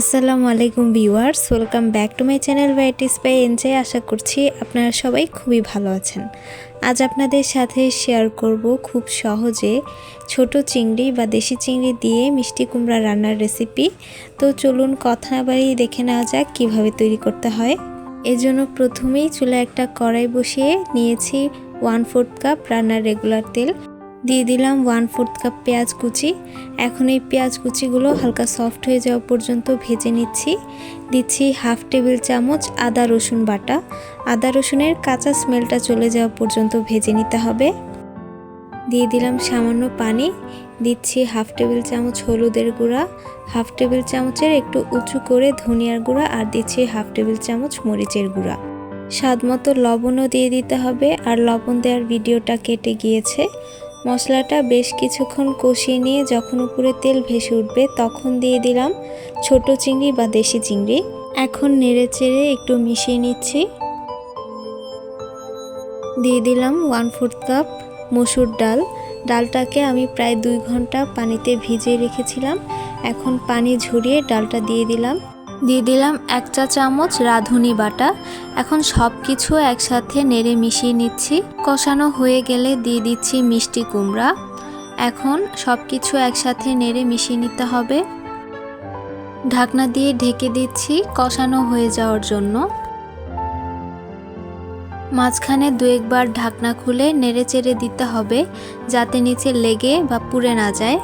আসসালামু আলাইকুম viewers, welcome back to my channel varieties by enjoy. আশা করছি আপনারা সবাই খুবই ভালো আছেন। আজ আপনাদের সাথে শেয়ার করব খুব সহজে ছোট চিংড়ি বা দেশি চিংড়ি দিয়ে মিষ্টি কুমড়া রান্নার রেসিপি। তো চলুন কথা না বাড়িয়ে দেখে নেওয়া যাক কীভাবে তৈরি করতে হয়। এজন্য প্রথমেই চুলে একটা কড়াই বসিয়ে নিয়েছি ওয়ান ফোর্থ কাপ রান্নার রেগুলার তেল। দিয়ে দিলাম ওয়ান ফোর্থ কাপ পেঁয়াজ কুচি। এখন এই পেঁয়াজ কুচিগুলো হালকা সফট হয়ে যাওয়া পর্যন্ত ভেজে নিচ্ছি। দিচ্ছি হাফ টেবিল চামচ আদা রসুন বাটা। আদা রসুনের কাঁচা স্মেলটা চলে যাওয়া পর্যন্ত ভেজে নিতে হবে। দিয়ে দিলাম সামান্য পানি। দিচ্ছি হাফ টেবিল চামচ হলুদের গুঁড়া। হাফ টেবিল চামচের একটু উঁচু করে ধনিয়ার গুঁড়া আর দিচ্ছি হাফ টেবিল চামচ মরিচের গুঁড়া। স্বাদ মতো লবণও দিয়ে দিতে হবে। আর লবণ দেওয়ার ভিডিওটা কেটে গিয়েছে। মশলাটা বেশ কিছুক্ষণ কষিয়ে নিয়ে যখন উপরে তেল ভেসে উঠবে, তখন দিয়ে দিলাম ছোট চিংড়ি বা দেশি চিংড়ি। এখন নেড়ে চেড়ে একটু মিশিয়ে নিচ্ছি। দিয়ে দিলাম ওয়ান ফোর্থ কাপ মসুর ডাল। ডালটাকে আমি প্রায় দুই ঘণ্টা পানিতে ভিজিয়ে রেখেছিলাম। এখন পানি ঝরিয়ে ডালটা দিয়ে দিলাম। দিয়ে দিলাম এক চা চামচ রাঁধুনি বাটা। এখন সব কিছু একসাথে নেড়ে মিশিয়ে নিচ্ছি। কষানো হয়ে গেলে দিয়ে দিচ্ছি মিষ্টি কুমড়া। এখন সব কিছু একসাথে নেড়ে মিশিয়ে নিতে হবে। ঢাকনা দিয়ে ঢেকে দিচ্ছি কষানো হয়ে যাওয়ার জন্য। মাঝখানে দু একবার ঢাকনা খুলে নেড়ে চেড়ে দিতে হবে, যাতে নিচে লেগে বা পুড়ে না যায়।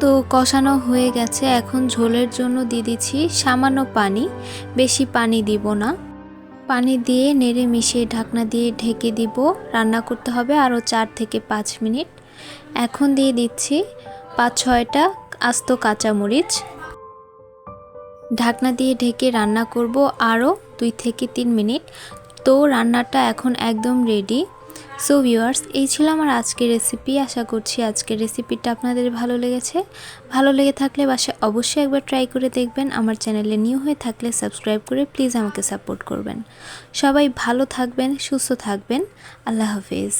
তো কষানো হয়ে গেছে। এখন ঝোলের জন্য দিয়ে দিচ্ছি সামান্য পানি। বেশি পানি দিব না। পানি দিয়ে নেড়ে মিশিয়ে ঢাকনা দিয়ে ঢেকে দিব। রান্না করতে হবে আরও চার থেকে পাঁচ মিনিট। এখন দিয়ে দিচ্ছি পাঁচ ছয়টা আস্ত কাঁচামরিচ। ঢাকনা দিয়ে ঢেকে রান্না করব আরও দুই থেকে তিন মিনিট। তো রান্নাটা এখন একদম রেডি সো ভিউয়ার্স এই ছিল আমার আজকের রেসিপি আশা করছি আজকের রেসিপিটা আপনাদের ভালো লেগেছে। ভালো লেগে থাকলে বাসে অবশ্যই একবার ট্রাই করে দেখবেন। আমার চ্যানেলে নিউ হয়ে থাকলে সাবস্ক্রাইব করে প্লিজ আমাকে সাপোর্ট করবেন। সবাই ভালো থাকবেন, সুস্থ থাকবেন। আল্লাহ হাফিজ।